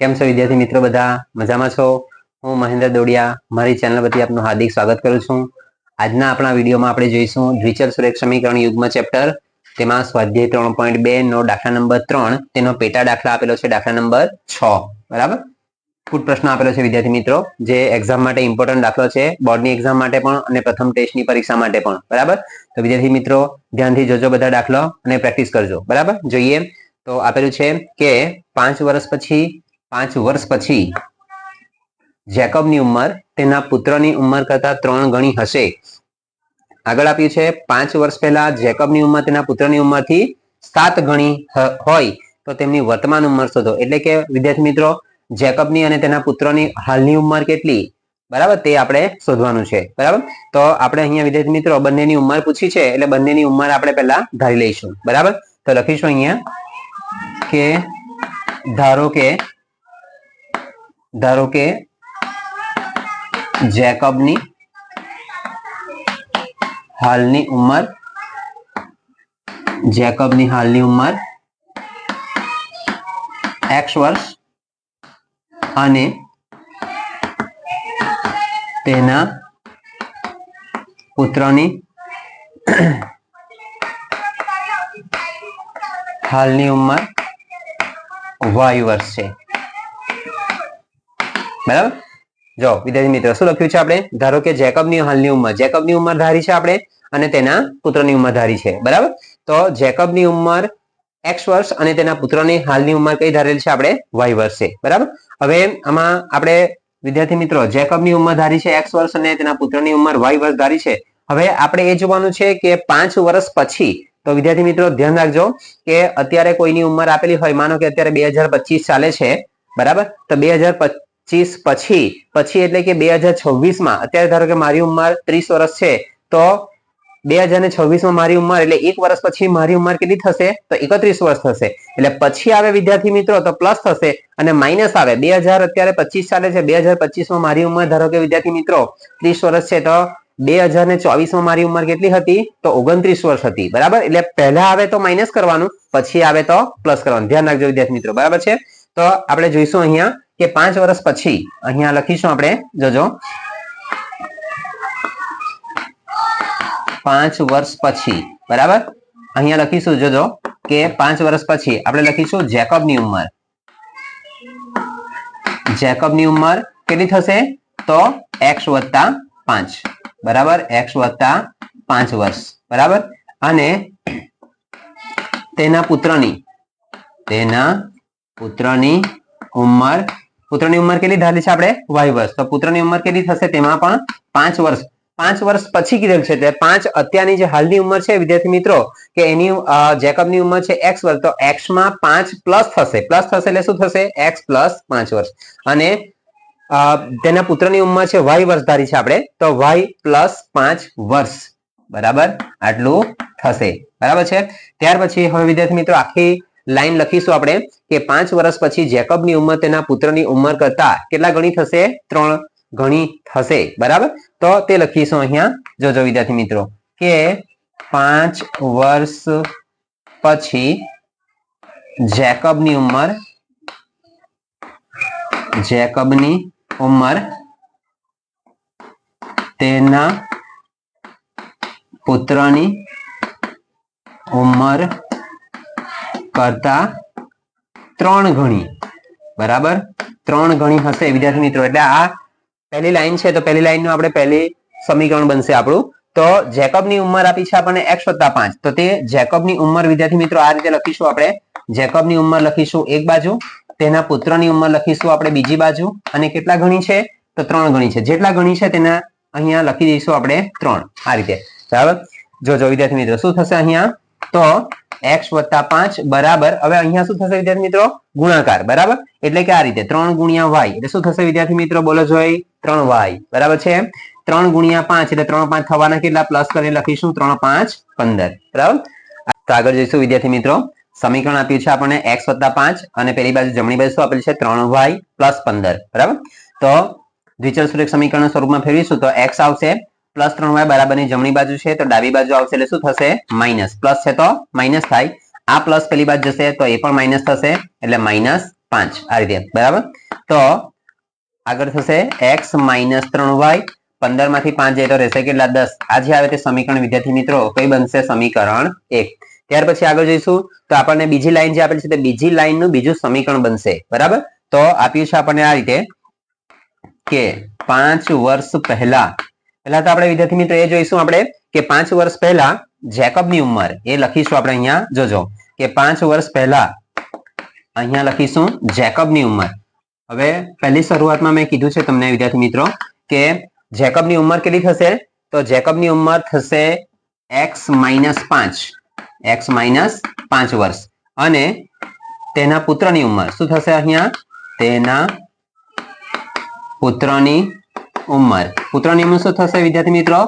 કેમ છો વિદ્યાર્થી મિત્રો બધા? મજામાં છો? હું મહેન્દ્ર દોડિયા, મારી ચેનલ પરથી આપનું હાર્દિક સ્વાગત કરું છું. આજના આપણા વિડીયોમાં આપણે જોઈશું દ્વિચલ સુરેખ સમીકરણ યુગ્મ ચેપ્ટર. તેમાં સ્વાધ્યાય ત્રણ પોઈન્ટ બે, નો દાખલા નંબર ત્રણ, તેનો પેટા દાખલા આપેલો છે દાખલા નંબર છ. બરાબર? ફૂટ પ્રશ્ન આપેલો છે વિદ્યાર્થી મિત્રો, જે એક્ઝામ માટે ઇમ્પોર્ટન્ટ દાખલો છે બોર્ડની એક્ઝામ માટે પણ અને પ્રથમ ટેસ્ટની પરીક્ષા માટે પણ. બરાબર? તો વિદ્યાર્થી મિત્રો, ધ્યાનથી જોજો બધા દાખલો અને પ્રેક્ટિસ કરજો. બરાબર? જોઈએ. તો આપેલું છે કે પાંચ વર્ષ પછી પાંચ વર્ષ પછી જેકબની ઉંમર તેના પુત્રની ઉંમર કરતા ત્રણ ગણી હશે. આગળ આપ્યું છે, પાંચ વર્ષ પહેલા જેકબની ઉંમર તેના પુત્રની ઉંમરથી સાત ગણી હોય તો તેમની વર્તમાન ઉંમર શોધો. એટલે કે, વિદ્યાર્થી મિત્રો, જેકબની અને તેના પુત્રની હાલની ઉંમર કેટલી? બરાબર, તે આપણે શોધવાનું છે. બરાબર? તો આપણે અહીંયા, વિદ્યાર્થી મિત્રો, બંનેની ઉંમર પૂછી છે, એટલે બંનેની ઉંમર આપણે પહેલા ધારી લઈશું. બરાબર? તો લખીશું અહીંયા કે, ધારો કે ધારો કે જેકબની હાલની ઉંમર, જેકબની હાલની ઉંમર એક્સ વર્ષ અને તેના પુત્રની હાલની ઉંમર વાય વર્ષ છે. બરાબર? જો, વિદ્યાર્થી મિત્રો, શું લખ્યું છે આપણે? ધારો કે જેકબની હાલની ઉંમર, જેકબની ઉંમર ધારી છે આપણે અને તેના પુત્રની ઉંમર ધારી છે, બરાબર? તો જેકબની ઉંમર એક્સ વર્ષ અને તેના પુત્રની હાલની ઉંમર કઈ ધારેલ છે આપણે? વાય વર્ષે, બરાબર? હવે આમાં આપણે, વિદ્યાર્થી મિત્રો, જેકબની ઉંમર ધારી છે એક્સ વર્ષ અને તેના પુત્રની ઉંમર વાય વર્ષ ધારી છે. હવે આપણે એ જોવાનું છે કે પાંચ વર્ષ પછી, તો વિદ્યાર્થી મિત્રો, ધ્યાન રાખજો કે અત્યારે કોઈની ઉંમર આપેલી હોય, માનો કે અત્યારે બે ચાલે છે, બરાબર? તો બે પચીસ પછી પછી એટલે કે બે હજાર છવ્વીસમાં. અત્યારે ધારો કે મારી ઉંમર ત્રીસ વર્ષ છે, તો બે હજાર ને છવ્વીસમાં મારી ઉંમર એટલે એક વર્ષ પછી મારી ઉંમર કેટલી થશે? તો એકત્રીસ વર્ષ થશે. એટલે પછી આવે વિદ્યાર્થી મિત્રો, તો પ્લસ થશે અને માઇનસ આવે. બે હજાર અત્યારે પચીસ ચાલે છે. બે હજાર પચીસમાં મારી ઉંમર, ધારો કે વિદ્યાર્થી મિત્રો, ત્રીસ વર્ષ છે, તો બે હજાર ને ચોવીસમાં મારી ઉંમર કેટલી હતી? તો ઓગણત્રીસ વર્ષ હતી. બરાબર? એટલે પહેલા આવે તો માઇનસ કરવાનું, પછી આવે તો પ્લસ કરવાનું. ધ્યાન રાખજો વિદ્યાર્થી મિત્રો. બરાબર છે? તો આપણે જોઈશું અહીંયા કે પાંચ વર્ષ પછી અહીંયા લખીશું આપણે, જોજો. પાંચ વર્ષ પછી, બરાબર? અહીંયા લખીશું, જોજો, કે પાંચ વર્ષ પછી આપણે લખીશું જેકબની ઉંમર. જેકબની ઉંમર કેટલી થશે? તો એક્સ વત્તા પાંચ, બરાબર? એક્સ વત્તા પાંચ વર્ષ, બરાબર? અને તેના પુત્રની તેના પુત્રની ઉંમર પુત્રની ઉંમર કેટલી ધારી છે આપણે? વાય વર્ષ. તો પુત્રની ઉંમર કેટલી થશે? તેમાં પણ પાંચ વર્ષ. પાંચ વર્ષ પછી કીધેલ છે. એટલે પાંચ અત્યારની જે હાલની ઉંમર છે, વિદ્યાર્થી મિત્રો, કે એની જેકબની ઉંમર છે એક્સ વર્ષ તો એક્સમાં પાંચ પ્લસ થશે. પ્લસ થશે એટલે શું થશે? એક્સ પ્લસ પાંચ વર્ષ. અને તેના પુત્રની ઉંમર છે વાય વર્ષ ધારી છે આપણે. તો વાય પ્લસ પાંચ વર્ષ. બરાબર? આટલું થશે. બરાબર છે? ત્યાર પછી હવે વિદ્યાર્થી મિત્રો, આખી લાઈન લખીશું આપણે કે પાંચ વર્ષ પછી જેકબની ઉંમર તેના પુત્રની ઉંમર કરતા કેટલા ગણી થશે? ત્રણ ગણી થશે. બરાબર? તો તે લખીશું અહીંયા. જોજો વિદ્યાર્થી મિત્રો, કે પાંચ વર્ષ પછી જેકબની ઉંમર જેકબની ઉંમર તેના પુત્રની ઉંમર કરતા ત્રણ ગણી. બરાબર? ત્રણ ગણી હશે, વિદ્યાર્થી મિત્રો. એટલે આ પહેલી લાઈન છે, તો પહેલી લાઈનનું આપણે પહેલી સમીકરણ બનશે આપણું. તો જેકબની ઉંમર આપી છે આપણને એક્સ વત્તા પાંચ. તો તે જેકબની ઉંમર, વિદ્યાર્થી મિત્રો, આ રીતે લખીશું આપણે. જેકબની ઉંમર લખીશું એક બાજુ, તેના પુત્રની ઉંમર લખીશું આપણે બીજી બાજુ. અને કેટલા ગણી છે? તો ત્રણ ગણી છે. જેટલા ગણી છે તેના અહીંયા લખી દઈશું આપણે ત્રણ. આ રીતે. બરાબર? જોજો વિદ્યાર્થી મિત્રો, શું થશે અહીંયા? તો એક્સ વત્તા પાંચ બરાબર. હવે અહીંયા શું થશે વિદ્યાર્થી મિત્રો? ગુણાકાર. બરાબર? એટલે કે આ રીતે ત્રણ ગુણ્યા વાય એટલે શું થશે વિદ્યાર્થી મિત્રો? બોલો જોઈ. ત્રણ વાય બરાબર છે? ત્રણ ગુણ્યા પાંચ એટલે ત્રણ પાંચ થવાના કેટલા? પ્લસ કરીને લખીશું ત્રણ પાંચ પંદર. બરાબર? તો આગળ જઈશું વિદ્યાર્થી મિત્રો. સમીકરણ આપ્યું છે આપણને એક્સ વત્તા પાંચ અને પેલી બાજુ જમણી બાજુ શું આપેલ છે? ત્રણ વાય પ્લસ પંદર. બરાબર? તો દ્વિચલ સુરેખ સમીકરણ સ્વરૂપમાં ફેરવીશું તો એક્સ આવશે પ્લસ ત્રણ વાય બરાબરની જમણી બાજુ છે, તો ડાબી બાજુ આવશે એટલે શું થશે? માઇનસ. પ્લસ છે તો માઇનસ થાય. આ પ્લસ પેલી બાજુ જશે, તો એ પણ માઇનસ થશે, એટલે માઇનસ પાંચ. આ રીતે. બરાબર? તો આગળ થશે એક્સ માઇનસ ત્રણ વાય. પંદરમાંથી પાંચ જાય તો રહેશે કેટલા? દસ. આજે આવે તે સમીકરણ, વિદ્યાર્થી મિત્રો, કઈ બનશે? સમીકરણ એક. ત્યાર પછી આગળ જોઈશું. તો આપણને બીજી લાઈન જે આપેલી છે તે બીજી લાઈનનું બીજું સમીકરણ બનશે. બરાબર? તો આપ્યું છે આપણને આ રીતે કે પાંચ વર્ષ પહેલા પહેલા તો આપણે વિદ્યાર્થી મિત્રો એ જોઈશું આપણે કે પાંચ વર્ષ પહેલા જેકબની ઉંમર એ લખીશું આપણે અહીંયા, જોજો. કે પાંચ વર્ષ પહેલા અહીંયા લખીશું જેકબની ઉંમર. હવે પહેલી શરૂઆતમાં મેં કીધું છે તમને વિદ્યાર્થી મિત્રો કે જેકબની ઉંમર કેટલી થશે? તો જેકબની ઉંમર થશે એક્સ માઇનસ પાંચ. એક્સ માઇનસ પાંચ વર્ષ. અને તેના પુત્રની ઉંમર. શું થશે અહીંયા? તેના પુત્રની ઉંમર. પુત્રની ઉંમર શું થશે વિદ્યાર્થી મિત્રો?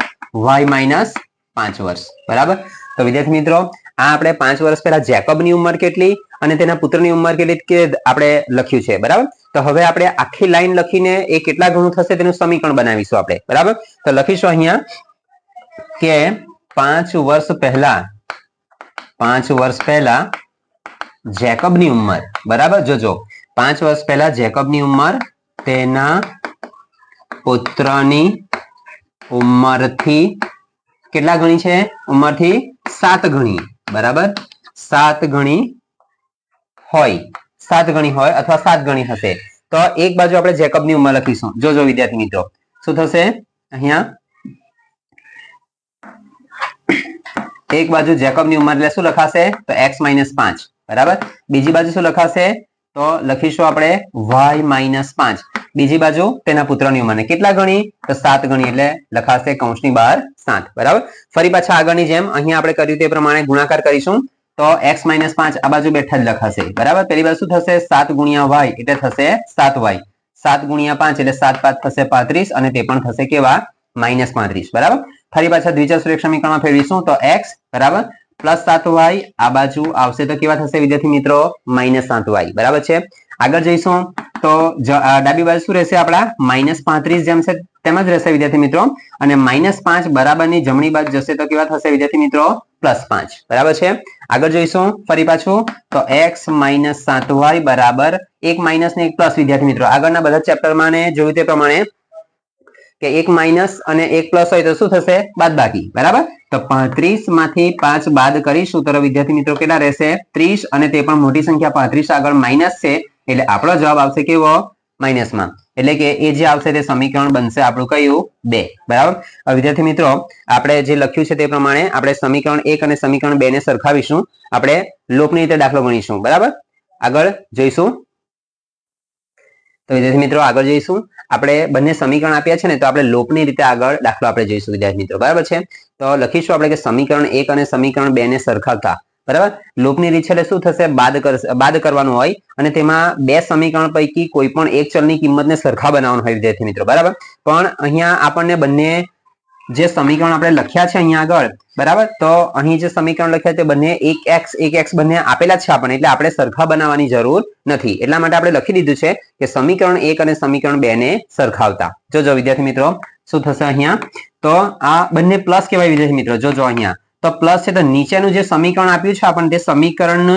વાય માઇનસ પાંચ વર્ષ. બરાબર? તો વિદ્યાર્થી મિત્રો, આ આપણે પાંચ વર્ષ પહેલા જેકબની ઉંમર કેટલી અને તેના પુત્રની ઉંમર કેટલી કે આપણે લખ્યું છે. બરાબર? તો હવે આપણે આખી લાઈન લખીને એ કેટલા ગણું થશે તેનું સમીકરણ બનાવીશું આપણે. બરાબર? તો લખીશું અહીંયા કે પાંચ વર્ષ પહેલા, પાંચ વર્ષ પહેલા જેકબની ઉંમર. બરાબર? જોજો. પાંચ વર્ષ પહેલા જેકબની ઉંમર તેના પુત્રની ઉંમરથી કેટલા ગણી છે? ઉંમરથી સાત ગણી, બરાબર? સાત ગણી હોય, સાત ગણી હોય અથવા સાત ગણી હશે. તો એક બાજુ આપણે જેકબની ઉંમર લખીશું. જોજો વિદ્યાર્થી મિત્રો, શું થશે? અહીંયા એક બાજુ જેકબની ઉંમર એટલે શું લખાશે? તો એક્સ માઇનસ પાંચ, બરાબર? બીજી બાજુ શું લખાશે? તો લખીશું આપણે વાય માઇનસ પાંચ. બીજી બાજુ તેના પુત્રની ઉંમર કેટલા ગણી? તો સાત ગણી એટલે લખાશે કૌંસની બહાર સાત. બરાબર? ફરી પાછા આગળની જેમ અહીંયા આપણે કર્યું તે પ્રમાણે ગુણાકાર કરીશું. તો એક્સ માઇનસ પાંચ આ બાજુ બેઠા જ લખાશે. બરાબર? પેલી બાજુ શું થશે? સાત ગુણ્યા વાય એટલે થશે સાત વાય સાત ગુણ્યા પાંચ એટલે સાત પાંચ થશે પાંત્રીસ અને તે પણ થશે કેવા? માઇનસ પાંત્રીસ. બરાબર? ફરી પાછા દ્વિચલ સુરેખ સમીકરણમાં ફેરવીશું તો એક્સ બરાબર? પ્લસ સાત વાય, આ બાજુ આવશે તો કેવા થશે વિદ્યાર્થી મિત્રો? માઇનસ સાત વાય, બરાબર છે? આગળ જઈશું તો ડાબી બાજુ શું રહેશે આપણા? માઇનસ પાંત્રીસ જેમ છે તેમ જ રહેશે વિદ્યાર્થી મિત્રો. અને માઇનસ પાંચ બરાબરની જમણી બાજુ જશે તો કેવા થશે વિદ્યાર્થી મિત્રો? પ્લસ પાંચ, બરાબર છે? આગળ જોઈશું ફરી પાછું તો એક્સ માઇનસ સાત વાય બરાબર એક માઇનસ ને એક પ્લસ વિદ્યાર્થી મિત્રો. આગળના બધા ચેપ્ટરમાં જોયું તે પ્રમાણે કે એક માઇનસ અને એક પ્લસ હોય તો શું થશે? બાદ બાકી બરાબર? તો પાંત્રીસમાંથી પાંચ બાદ કરીશું. તો વિદ્યાર્થી મિત્રો કેટલા રહેશે? ત્રીસ અને તે પણ મોટી સંખ્યા પાંત્રીસ આગળ માઇનસ છે. એટલે આપણો જવાબ આવશે કેવો? માઇનસમાં એટલે કે એ જે આવશે તે સમીકરણ બનશે આપણું કયું? બે. બરાબર? વિદ્યાર્થી મિત્રો, આપણે જે લખ્યું છે તે પ્રમાણે આપણે સમીકરણ એક અને સમીકરણ બે ને સરખાવીશું. આપણે લોપની રીતે દાખલો ગણીશું. બરાબર? આગળ જોઈશું. તો વિદ્યાર્થી મિત્રો આગળ જઈશું. આપણે બંને સમીકરણ આપ્યા છે ને, તો આપણે લોપની રીતે આગળ દાખલો આપણે જોઈશું વિદ્યાર્થી મિત્રો. બરાબર છે? તો લખીશું આપણે કે સમીકરણ એક અને સમીકરણ બે ને સરખાવતા. બરાબર? લોપની રીત છે એટલે શું થશે? બાદ બાદ કરવાનું હોય અને તેમાં બે સમીકરણ પૈકી કોઈ પણ એક ચલની કિંમતને સરખા બનાવવાનું હોય વિદ્યાર્થી મિત્રો. બરાબર? પણ અહીંયા આપણને બંને જે સમીકરણ આપણે લખ્યા છે અહીંયા આગળ, બરાબર? તો અહીં જે સમીકરણ લખ્યા તે બંને એક એક્સ એક એક્સ બંને આપેલા છે આપણને, એટલે આપણે સરખા બનાવવાની જરૂર નથી. એટલા માટે આપણે લખી દીધું છે કે સમીકરણ એક અને સમીકરણ બે ને સરખાવતા. જોજો વિદ્યાર્થી મિત્રો, શું થશે અહીંયા? તો આ બંને પ્લસ કહેવાય વિદ્યાર્થી મિત્રો જોજો અહીંયા. તો પ્લસ છે તો નીચેનું જે સમીકરણ આપ્યું છે આપણને, તે સમીકરણ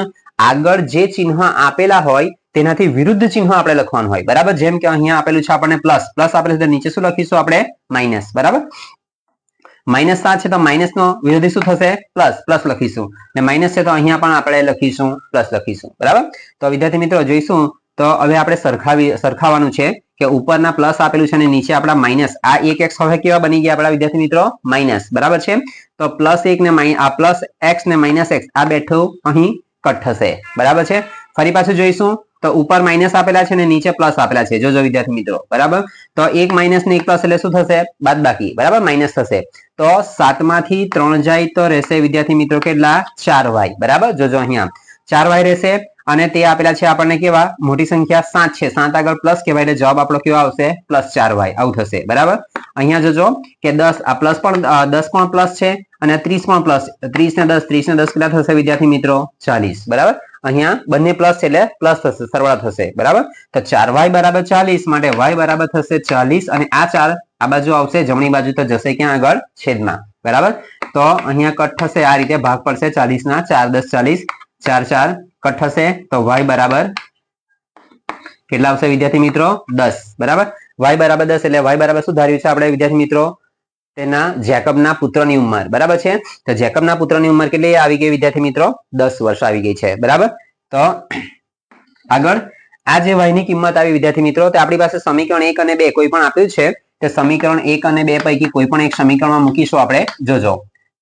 આગળ જે ચિહ્ન આપેલા હોય, તેનાથી વિરુદ્ધ ચિહ્ન આપણે લખવાનું હોય. બરાબર? જેમ કે અહીંયા આપેલું છે આપણને પ્લસ પ્લસ આપેલું છે નીચે શું લખીશું આપણે? માઇનસ બરાબર? માઇનસ સાત છે તો માઇનસ નો વિરોધી શું થશે? પ્લસ પ્લસ લખીશું. ને માઇનસ છે તો અહીંયા પણ આપણે લખીશું, પ્લસ લખીશું. બરાબર? તો વિદ્યાર્થી મિત્રો જોઈશું. તો હવે આપણે સરખાવી, સરખાવાનું છે કે ઉપરના પ્લસ આપેલું છે અને નીચે આપણા માઇનસ. આ એક એક્સ હવે કેવા બની ગયા આપણા વિદ્યાર્થી મિત્રો? માઇનસ. બરાબર છે? તો પ્લસ એક ને આ પ્લસ એક્સ ને માઇનસ એક્સ, આ બેઠું અહીં કટ થશે. બરાબર છે? ફરી પાછું જોઈશું. તો ઉપર માઇનસ આપેલા છે ને નીચે પ્લસ આપેલા છે. જોજો વિદ્યાર્થી મિત્રો. બરાબર? તો એક માઇનસ ને એક પ્લસ એટલે શું થશે? બાદ બાકી બરાબર? માઇનસ થશે. તો સાતમાંથી ત્રણ જાય તો રહેશે વિદ્યાર્થી મિત્રો કેટલા? ચાર વાય બરાબર? જોજો અહીંયા. ચાર વાય રહેશે. અને તે આપેલા છે આપણને કેવા? મોટી સંખ્યા સાત છે. સાત આગળ પ્લસ કહેવાય એટલે જવાબ આપણો કેવો આવશે? પ્લસ ચાર વાય આવું થશે. બરાબર? અહીંયા જોજો કે દસ, આ પ્લસ પણ દસ પણ પ્લસ છે અને ત્રીસ પણ પ્લસ ત્રીસ ને દસ, ત્રીસ ને દસ કેટલા થશે વિદ્યાર્થી મિત્રો? ચાલીસ. બરાબર? અહીંયા બંને પ્લસ છે એટલે પ્લસ થશે, સરવાળા થશે. બરાબર? તો ચાર વાય બરાબર ચાલીસ, માટે વાય બરાબર થશે ચાલીસ અને આ ચાર આ બાજુ આવશે, જમણી બાજુ તો જશે ક્યાં આગળ? છેદમાં. બરાબર? તો અહીંયા કટ થશે, આ રીતે ભાગ પડશે ચાલીસ ના ચાર દસ ચાલીસ, ચાર ચાર કટ થશે તો વાય બરાબર કેટલા આવશે વિદ્યાર્થી મિત્રો? દસ. બરાબર? વાય બરાબર દસ એટલે વાય બરાબર શું ધાર્યું છે આપણે વિદ્યાર્થી મિત્રો? તેના જેકબના પુત્રની ઉંમર. બરાબર છે? તો જેકબના પુત્રની ઉંમર કેટલી આવી ગઈ વિદ્યાર્થી મિત્રો? દસ વર્ષ આવી ગઈ છે. બરાબર? તો આગળ. આ જે વાયની કિંમત આવી વિદ્યાર્થી મિત્રો, તે આપણી પાસે સમીકરણ એક અને બે કોઈ પણ આપ્યું છે, તે સમીકરણ એક અને બે પૈકી કોઈ પણ એક સમીકરણમાં મૂકીશું આપણે. જોજો.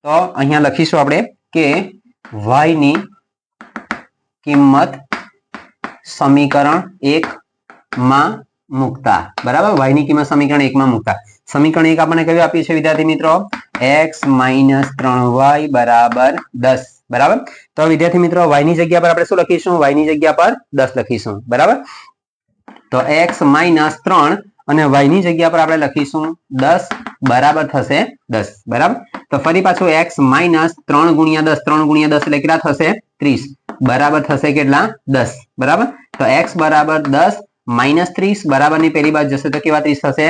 તો અહીંયા લખીશું આપણે કે વાયની કિંમત સમીકરણ એક માં મુકતા. બરાબર? વાયની કિંમત સમીકરણ એક માં મુકતા. સમીકરણ એક આપણને કયું આપ્યું છે, વિદ્યાર્થી મિત્રો? એક્સ માઇનસ ત્રણ વાય બરાબર દસ. બરાબર? તો વિદ્યાર્થી મિત્રો વાયની જગ્યા પર આપણે શું લખીશું? વાયની જગ્યા પર દસ લખીશું. બરાબર? તો એક્સ માઇનસ ત્રણ અને વાયની જગ્યા પર આપણે લખીશું દસ બરાબર થશે દસ, બરાબર? તો ફરી પાછું એક્સ માઇનસ ત્રણ ગુણ્યા દસ, ત્રણ ગુણ્યા દસ એટલે કેટલા થશે? ત્રીસ. બરાબર થશે કેટલા? દસ. બરાબર? તો એક્સ બરાબર દસ માઇનસ ત્રીસ બરાબરની પેલી બાજુ જશે તો કેવા ત્રીસ થશે?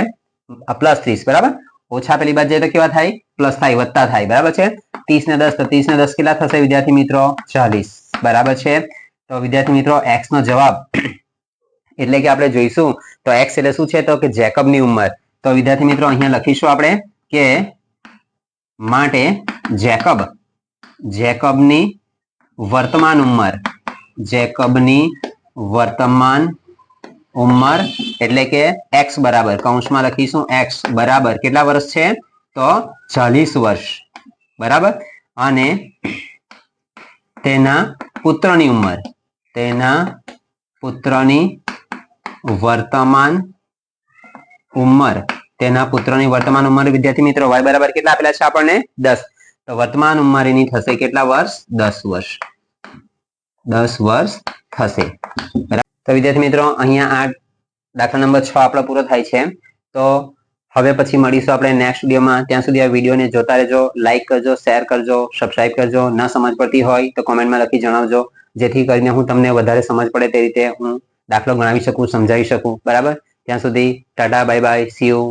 પ્લસ ત્રીસ, બરાબર? ઓછા પેલી બાજુ તો કેવા થાય? પ્લસ થાય, વત્તા થાય, બરાબર છે? ત્રીસ ને દસ, તો ત્રીસ ને દસ કેટલા થશે વિદ્યાર્થી મિત્રો? ચાલીસ. બરાબર છે? તો વિદ્યાર્થી મિત્રો એક્સ નો જવાબ એટલે કે આપણે જોઈશું, તો એક્સ એટલે શું છે? તો કે જેકબની ઉંમર. તો વિદ્યાર્થી મિત્રો, અહીંયા લખીશું આપણે કે માટે જેકબ, જેકબની વર્તમાન ઉંમર. જેકબની વર્તમાન ઉંમર એટલે કે એક્સ બરાબર. કૌંસમાં લખીશું એક્સ બરાબર. કેટલા વર્ષ છે? તો ચાલીસ વર્ષ. બરાબર? અને તેના પુત્રની ઉંમર. તેના પુત્રની વર્તમાન ઉંમર. તેના પુત્રની વર્તમાન ઉંમર. વિદ્યાર્થી મિત્રો વાય બરાબર કેટલા આપેલા છે આપણને? દસ. તો વર્તમાન ઉંમર એની થશે કેટલા વર્ષ? દસ વર્ષ. દસ વર્ષ થશે. તો વિદ્યાર્થી મિત્રો, અહીંયા આ દાખલા નંબર છ આપણો પૂરો થાય છે. તો હવે પછી મળીશું આપણે નેક્સ્ટ વિડીયોમાં. ત્યાં સુધી આ વિડીયોને જોતા રહેજો લાઈક કરજો શેર કરજો સબસ્ક્રાઇબ કરજો. ના સમજ પડતી હોય તો કોમેન્ટમાં લખી જણાવજો. જેથી કરીને હું તમને વધારે સમજ પડે તે રીતે હું દાખલો ગણાવી શકું સમજાવી શકું બરાબર? ત્યાં સુધી tata bye bye see you